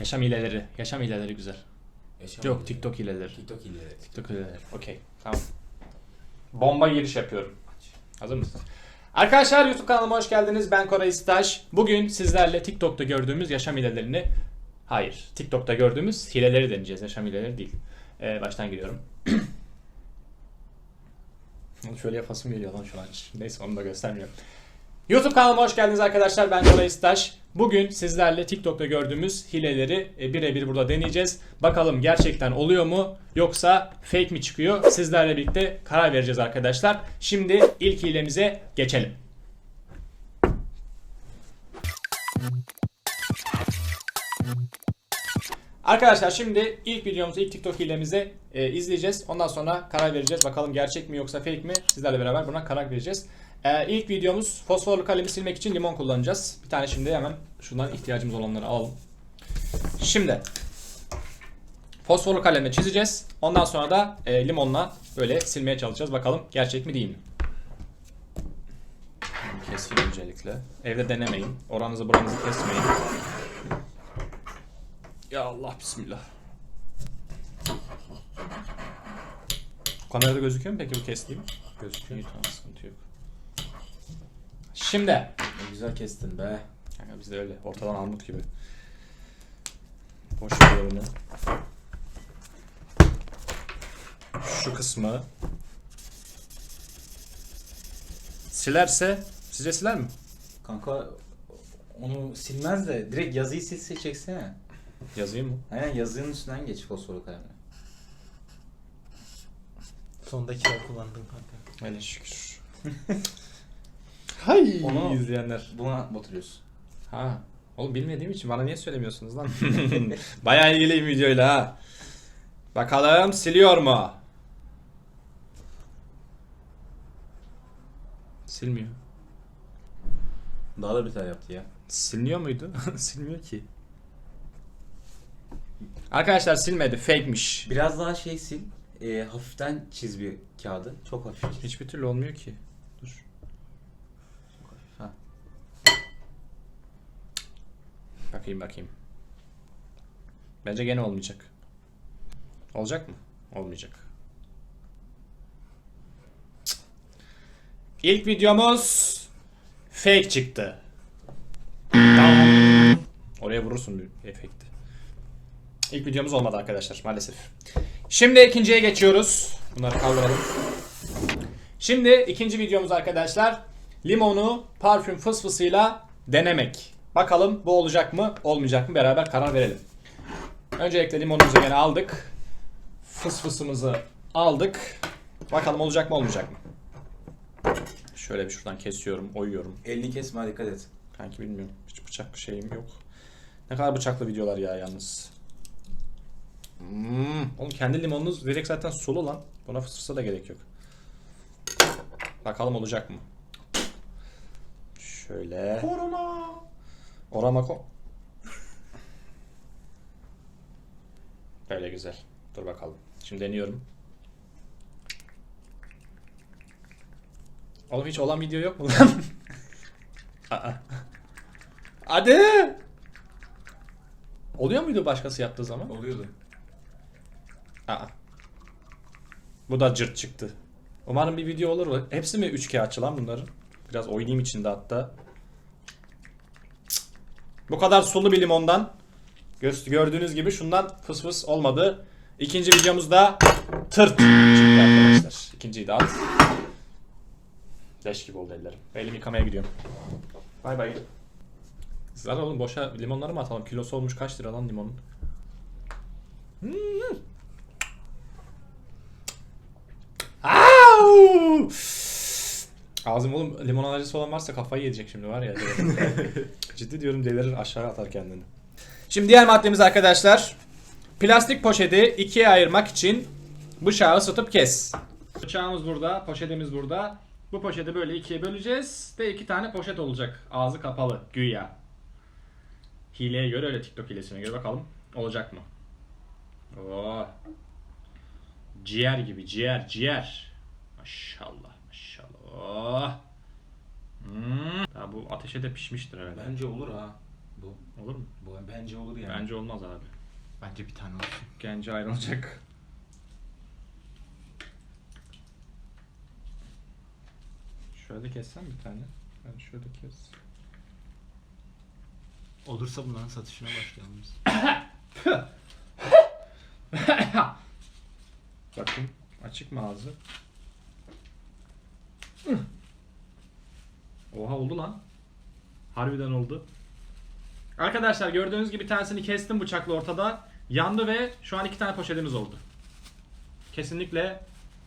Yaşam hileleri. Yaşam hileleri güzel. Yaşam Yok. TikTok hileleri. TikTok hileleri. TikTok hileleri. Okey. Tamam. Bomba giriş yapıyorum. Hazır mısınız? Arkadaşlar YouTube kanalıma hoş geldiniz. Ben Koray İstaş. Bugün sizlerle TikTok'ta gördüğümüz yaşam hilelerini Hayır. TikTok'ta gördüğümüz hileleri deneyeceğiz. Yaşam hileleri değil. Ee, baştan giriyorum. Şöyle yapasım geliyor lan şu an. Neyse onu da göstermiyorum. YouTube kanalıma hoş geldiniz arkadaşlar. Ben Koray İstaş. Bugün sizlerle TikTok'ta gördüğümüz hileleri e, birebir burada deneyeceğiz. Bakalım gerçekten oluyor mu yoksa fake mi çıkıyor? Sizlerle birlikte karar vereceğiz arkadaşlar. Şimdi ilk hilemize geçelim. Arkadaşlar şimdi ilk videomuzu, ilk TikTok hilemizi e, izleyeceğiz. Ondan sonra karar vereceğiz. Bakalım gerçek mi yoksa fake mi? Sizlerle beraber buna karar vereceğiz. E, ilk videomuz fosforlu kalemi silmek için limon kullanacağız. Bir tane şimdi hemen şundan ihtiyacımız olanları alalım. Şimdi fosforlu kalemle çizeceğiz. Ondan sonra da e, limonla böyle silmeye çalışacağız. Bakalım gerçek mi değil mi? Keseyim öncelikle. Evde denemeyin. Oranızı buranızı kesmeyin. Ya Allah bismillah. Kamerada gözüküyor mu peki bu kestiğim? Gözüküyor. İyi tamam sıkıntı yok. Şimdi. Ne güzel kestin be. Kanka biz de öyle ortadan armut gibi. Boş ver onu. Şu kısmı silerse sizce siler mi? Kanka onu silmez de direkt yazıyı silse çeksene. Yazayım mı? Aynen yazının üstünden geç fosforlu kalemle. Sondaki o kullandın kanka. Hele şükür. Hay Onu- izleyenler. Buna batırıyorsun. Ha. Oğlum bilmediğim için bana niye söylemiyorsunuz lan? Bayağı ilgiliyim videoyla ha. Bakalım siliyor mu? Silmiyor. Daha da bir tane yaptı ya. Siliniyor muydu? Silmiyor ki. Arkadaşlar silmedi. Fake'miş. Biraz daha şey sil. E, hafiften çiz bir kağıdı. Çok hafif çiz. Hiçbir türlü olmuyor ki. Dur. Çok hafif. Ha. Bakayım bakayım. Bence gene olmayacak. Olacak mı? Olmayacak. Cık. İlk videomuz fake çıktı. Oraya vurursun bir efekti. İlk videomuz olmadı arkadaşlar maalesef. Şimdi ikinciye geçiyoruz. Bunları kaldıralım. Şimdi ikinci videomuz arkadaşlar. Limonu parfüm fısfısıyla denemek. Bakalım bu olacak mı olmayacak mı beraber karar verelim. Öncelikle limonumuzu yine aldık. Fısfısımızı aldık. Bakalım olacak mı olmayacak mı? Şöyle bir şuradan kesiyorum, oyuyorum. Elini kesme dikkat et. Kanki bilmiyorum. Hiç bıçak şeyim yok. Ne kadar bıçaklı videolar ya yalnız. Hmm. Oğlum kendi limonunuz direkt zaten sulu lan. Buna fısfısa da gerek yok. Bakalım olacak mı? Şöyle. Korona. Oramako. Böyle güzel. Dur bakalım. Şimdi deniyorum. Oğlum hiç olan video yok mu lan? Aa. Hadi. Oluyor muydu başkası yaptığı zaman? Oluyordu. Aa. Bu da cırt çıktı. Umarım bir video olur. Hepsi mi 3K açılan bunların? Biraz oynayayım içinde hatta. Bu kadar sulu bir limondan gö- gördüğünüz gibi şundan fıs fıs olmadı. İkinci videomuzda tırt çıktı arkadaşlar. İkinciyi de at. Leş gibi oldu ellerim. Elimi yıkamaya gidiyorum. Bay bay. Zaten oğlum boşa limonları mı atalım? Kilosu olmuş kaç lira lan limonun? Hmm. Ağzım oğlum limon alerjisi olan varsa kafayı yiyecek şimdi var ya. Ciddi diyorum delirir aşağı atar kendini. Şimdi diğer maddemiz arkadaşlar. Plastik poşeti ikiye ayırmak için bıçağı ısıtıp kes. Bıçağımız burada, poşetimiz burada. Bu poşeti böyle ikiye böleceğiz ve iki tane poşet olacak. Ağzı kapalı güya. Hileye göre öyle TikTok hilesine göre bakalım olacak mı? Oo. Ciğer gibi ciğer ciğer. Maşallah maşallah. Oh. Hmm. Ya bu ateşe de pişmiştir herhalde. Bence olur ha. Bu, Olur mu? bu bence olur yani. Bence olmaz abi. Bence bir tane olsun. Gence ayrılacak. Şöyle kessem bir tane. Ben şöyle kes. Olursa bunların satışına başlayalım biz. Bakın açık mı ağzı? Oha oldu lan. Harbiden oldu. Arkadaşlar gördüğünüz gibi tanesini kestim bıçakla ortada. Yandı ve şu an iki tane poşetimiz oldu. Kesinlikle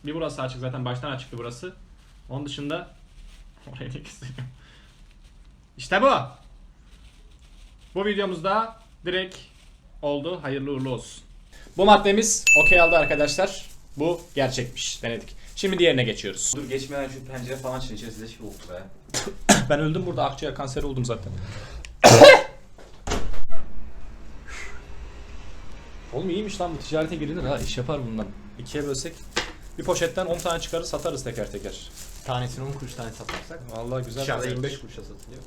bir burası açık zaten baştan açıktı burası. Onun dışında oraya ne keseyim? İşte bu. Bu videomuzda direkt oldu. Hayırlı uğurlu olsun. Bu maddemiz okey aldı arkadaşlar. Bu gerçekmiş. Denedik. Şimdi diğerine geçiyoruz. Dur geçmeden şu pencere falan açın içerisi şey oldu be. Ben öldüm burada akciğer kanseri oldum zaten. Oğlum iyiymiş lan bu ticarete girilir ha iş yapar bundan. İkiye bölsek bir poşetten 10 tane çıkarır satarız teker teker. Tanesini 10 kuruş tane satarsak. Vallahi güzel. Dışarıda pazarmış. 25 kuruşa satılıyor.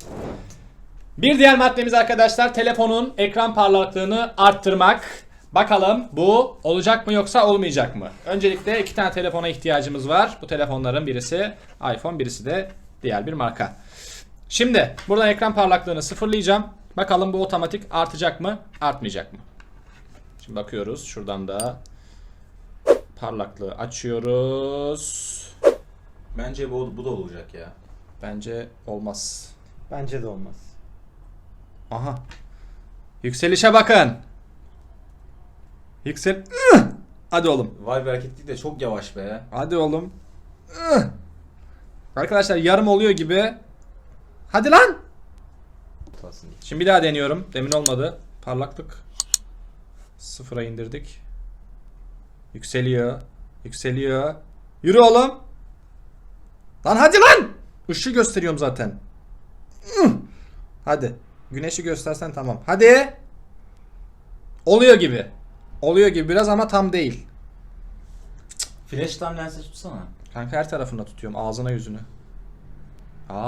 Bir diğer maddemiz arkadaşlar telefonun ekran parlaklığını arttırmak. Bakalım bu olacak mı yoksa olmayacak mı? Öncelikle iki tane telefona ihtiyacımız var. Bu telefonların birisi iPhone birisi de diğer bir marka. Şimdi buradan ekran parlaklığını sıfırlayacağım. Bakalım bu otomatik artacak mı artmayacak mı? Şimdi bakıyoruz şuradan da parlaklığı açıyoruz. Bence bu, bu da olacak ya. Bence olmaz. Bence de olmaz. Aha. Yükselişe bakın. Yüksel. Hadi oğlum. Vay be hareketlilik de çok yavaş be. Hadi oğlum. Arkadaşlar yarım oluyor gibi. Hadi lan. Şimdi bir daha deniyorum. Demin olmadı. Parlaklık. Sıfıra indirdik. Yükseliyor. Yükseliyor. Yürü oğlum. Lan hadi lan. Işığı gösteriyorum zaten. Hadi. Güneşi göstersen tamam. Hadi. Oluyor gibi. Oluyor gibi biraz ama tam değil. Flash tam lense tutsana. Kanka her tarafına tutuyorum. Ağzına yüzünü. Ay.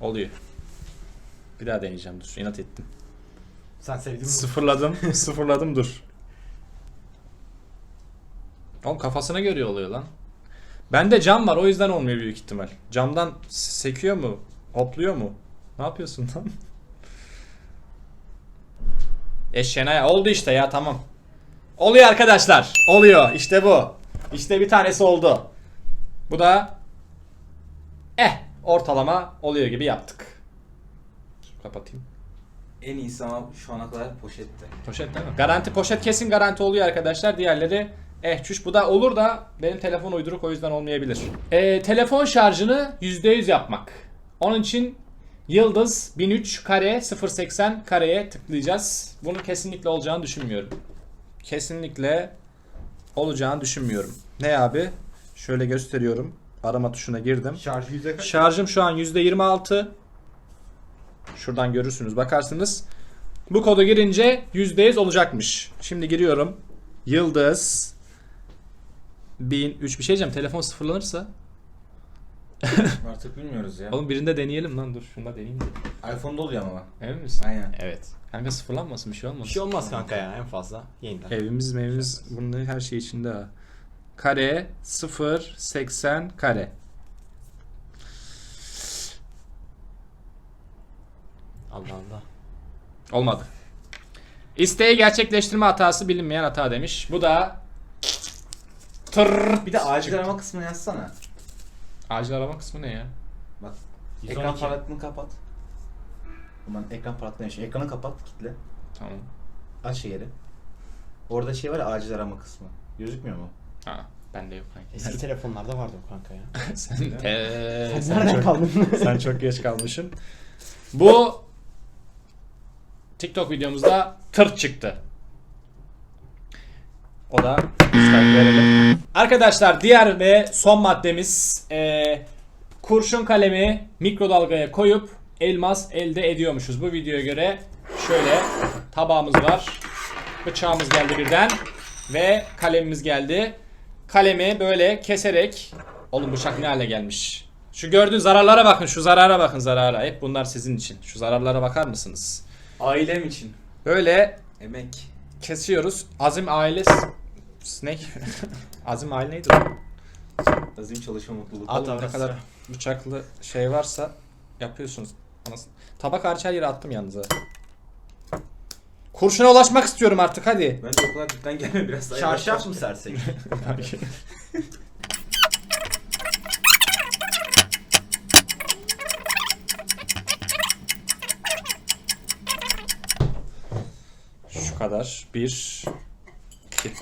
Oluyor. Bir daha deneyeceğim dur. İnat ettim. Sen sevdin mi? Sıfırladım. sıfırladım dur. Oğlum kafasına görüyor oluyor lan. Bende cam var o yüzden olmuyor büyük ihtimal. Camdan sekiyor mu? Hopluyor mu? Ne yapıyorsun lan? Eşeğine oldu işte ya tamam. Oluyor arkadaşlar. Oluyor. İşte bu. İşte bir tanesi oldu. Bu da eh ortalama oluyor gibi yaptık. Kapatayım. En iyisi ama şu ana kadar poşette. Poşet değil mi? Garanti poşet kesin garanti oluyor arkadaşlar. Diğerleri eh çüş bu da olur da benim telefon uyduruk o yüzden olmayabilir. Ee, telefon şarjını %100 yapmak. Onun için yıldız 1003 kare 080 kareye tıklayacağız. Bunun kesinlikle olacağını düşünmüyorum. Kesinlikle olacağını düşünmüyorum. Ne abi? Şöyle gösteriyorum. Arama tuşuna girdim. Şarjı yüzde kaç? Şarjım şu an %26. Şuradan görürsünüz bakarsınız. Bu kodu girince %100 olacakmış. Şimdi giriyorum. Yıldız 1003 bir şey diyeceğim. Telefon sıfırlanırsa. Artık bilmiyoruz ya. Oğlum birinde deneyelim lan dur. Şunda deneyeyim de. iPhone'da oluyor ama. Emin misin? Aynen. Evet. Kanka sıfırlanmasın bir şey Bir olmasın. şey olmaz kanka ya en fazla. Yeniden. Evimiz mevimiz bunların her şey içinde ha. Kare 0 80 kare. Allah Allah. Olmadı. İsteği gerçekleştirme hatası bilinmeyen hata demiş. Bu da tır. Bir de acil arama kısmını yazsana. Acil arama kısmı ne ya? Bak. 112. Ekran parlaklığını kapat. Aman ekran parlaklığını yaşıyor. Ekranı kapat, kitle. Tamam. Aç yeri. Orada şey var ya acil arama kısmı. Gözükmüyor mu? Ha, bende yok kanka. Eski telefonlarda vardı o kanka ya. sen, Eee, Sen sen, nereden çok, kaldın? sen çok geç kalmışsın. Bu TikTok videomuzda tır çıktı. O da verelim. Arkadaşlar diğer ve son maddemiz eee, kurşun kalemi mikrodalgaya koyup elmas elde ediyormuşuz. Bu videoya göre şöyle tabağımız var. Bıçağımız geldi birden ve kalemimiz geldi. Kalemi böyle keserek oğlum bıçak ne hale gelmiş. Şu gördüğün zararlara bakın. Şu zarara bakın zarara. Hep bunlar sizin için. Şu zararlara bakar mısınız? Ailem için. Böyle Emek. kesiyoruz. Azim ailesi... Ne? Azim aile neydi? Azim çalışma mutluluk. Oğlum ne kadar bıçaklı şey varsa yapıyorsunuz. Anasını. Tabak hariç her yere attım yalnız ha. Kurşuna ulaşmak istiyorum artık hadi. Bence o kadar dipten gelme biraz daha. Çarşaf mı sersek? Şu kadar. Bir. iki.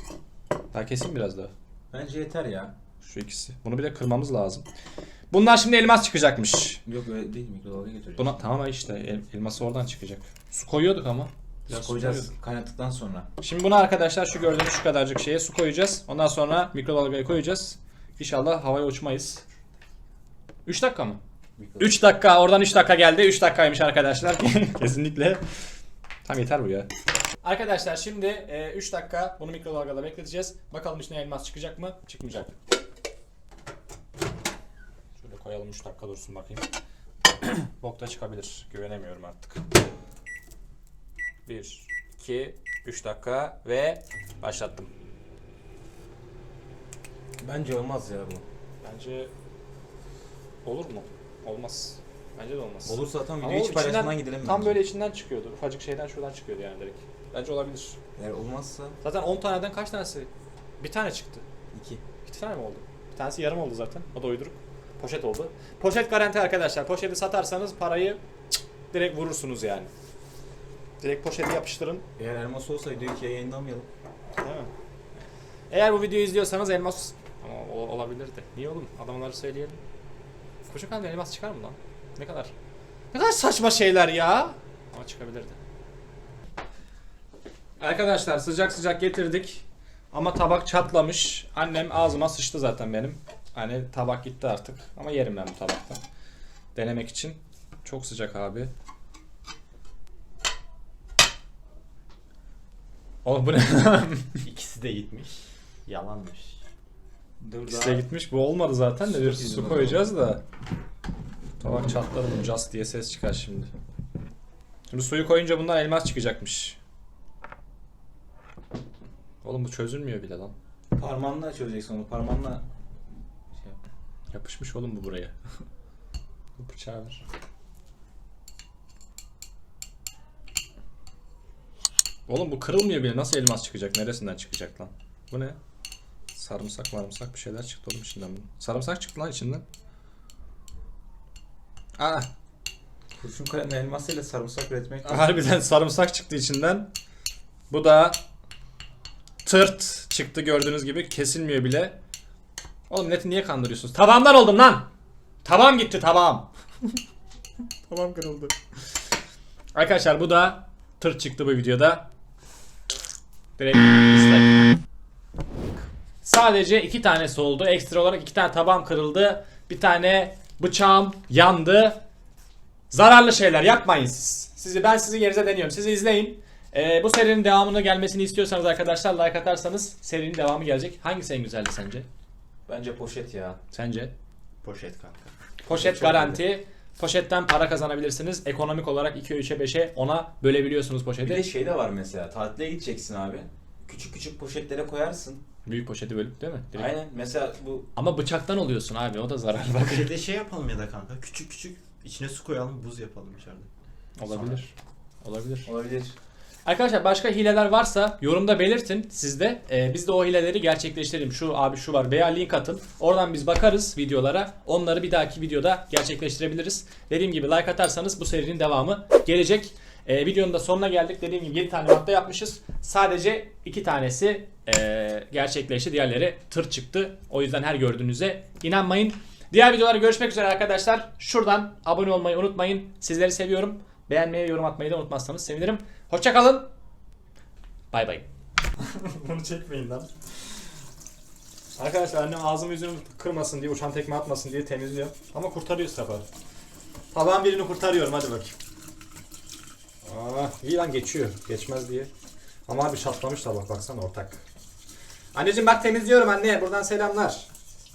Daha keseyim biraz daha. Bence yeter ya. Şu ikisi. Bunu bir de kırmamız lazım. Bunlar şimdi elmas çıkacakmış. Yok öyle değil mikrodalga götüreceğiz. Buna tamam işte el- elması oradan çıkacak. Su koyuyorduk ama. Biraz su koyacağız koyuyorduk. kaynattıktan sonra. Şimdi buna arkadaşlar şu gördüğünüz şu kadarcık şeye su koyacağız. Ondan sonra mikrodalgaya koyacağız. İnşallah havaya uçmayız. 3 dakika mı? Mikrodalga. 3 dakika oradan 3 dakika geldi. 3 dakikaymış arkadaşlar. Kesinlikle. Tam yeter bu ya. Arkadaşlar şimdi 3 dakika bunu mikrodalgada bekleteceğiz. Bakalım içine elmas çıkacak mı? Çıkmayacak. Şöyle koyalım 3 dakika dursun bakayım. Bok da çıkabilir. Güvenemiyorum artık. 1, 2, 3 dakika ve başlattım. Bence olmaz ya bu. Bence olur mu? Olmaz. Bence de olmaz. Olursa tam Ama video hiç oğlum paylaşmadan içinden- gidelim Tam bence. böyle içinden çıkıyordu. Ufacık şeyden şuradan çıkıyordu yani direkt. Bence olabilir. Eğer olmazsa Zaten 10 taneden kaç tanesi? Bir tane çıktı. iki. İki tane mi oldu? Bir tanesi yarım oldu zaten. O da uyduruk. Poşet oldu. Poşet garanti arkadaşlar. Poşeti satarsanız parayı cık, direkt vurursunuz yani. Direkt poşeti yapıştırın. Eğer elmas olsa videoyu ikiye yayınlamayalım. Değil mi? Eğer bu videoyu izliyorsanız elmas ama o- olabilir de. Niye oğlum? Adamları söyleyelim. Koşu kanka elmas çıkar mı lan? Ne kadar? Ne kadar saçma şeyler ya. Ama çıkabilirdi. Arkadaşlar sıcak sıcak getirdik. Ama tabak çatlamış. Annem ağzıma sıçtı zaten benim. Hani tabak gitti artık. Ama yerim ben bu tabaktan. Denemek için. Çok sıcak abi. Oğlum bu ne? İkisi de gitmiş. Yalanmış. Dur İkisi de gitmiş. Bu olmadı zaten de bir su koyacağız da. Tabak çatladı bu just diye ses çıkar şimdi. Şimdi suyu koyunca bundan elmas çıkacakmış. Oğlum bu çözülmüyor bile lan. Parmağınla çözeceksin onu. Parmağınla şey yap. Yapışmış oğlum bu buraya. bu bıçağı ver. Oğlum bu kırılmıyor bile. Nasıl elmas çıkacak? Neresinden çıkacak lan? Bu ne? Sarımsak marımsak bir şeyler çıktı oğlum içinden bunun. Sarımsak çıktı lan içinden. Aa, Kurşun kalemle elmasıyla sarımsak üretmek. harbiden sarımsak çıktı içinden. Bu da tırt çıktı gördüğünüz gibi. Kesilmiyor bile. Oğlum neti niye kandırıyorsunuz? Tabağımdan oldum lan. Tabağım gitti tabağım. tabağım kırıldı. Arkadaşlar bu da tırt çıktı bu videoda. Direkt dislike. Sadece iki tanesi oldu. Ekstra olarak iki tane tabağım kırıldı. Bir tane bıçağım yandı. Zararlı şeyler yapmayın siz. Sizi ben sizin yerinize deniyorum. Sizi izleyin. Ee, bu serinin devamını gelmesini istiyorsanız arkadaşlar like atarsanız serinin devamı gelecek. Hangisi en güzeldi sence? Bence poşet ya. Sence? Poşet kanka. Poşet Poşet garanti. Poşetten para kazanabilirsiniz. Ekonomik olarak 2'ye 3'e 5'e 10'a bölebiliyorsunuz Bir poşeti. de şey de var mesela. Tatile gideceksin abi. Küçük küçük poşetlere koyarsın. Büyük poşeti bölüp değil mi? Direkt. Aynen. Mesela bu Ama bıçaktan oluyorsun abi o da zarar bak. Bir de şey yapalım ya da kanka. Küçük küçük içine su koyalım buz yapalım içeride. Olabilir. Olabilir. olabilir. Arkadaşlar başka hileler varsa yorumda belirtin sizde. Ee, biz de o hileleri gerçekleştirelim. Şu abi şu var veya link atın. Oradan biz bakarız videolara. Onları bir dahaki videoda gerçekleştirebiliriz. Dediğim gibi like atarsanız bu serinin devamı gelecek. Ee, videonun da sonuna geldik. Dediğim gibi 7 tane madde yapmışız. Sadece 2 tanesi ee, gerçekleşti. Diğerleri tır çıktı. O yüzden her gördüğünüze inanmayın. Diğer videolarda görüşmek üzere arkadaşlar. Şuradan abone olmayı unutmayın. Sizleri seviyorum. Beğenmeyi, yorum atmayı da unutmazsanız sevinirim. Hoşçakalın. Bay bay. Bunu çekmeyin lan. Arkadaşlar annem ağzımı yüzümü kırmasın diye, uçan tekme atmasın diye temizliyor. Ama kurtarıyor sefer. Tabağın birini kurtarıyorum hadi bakayım. Aa, iyi lan geçiyor. Geçmez diye. Ama abi çatlamış tabak baksana ortak. Anneciğim bak temizliyorum anne. Buradan selamlar.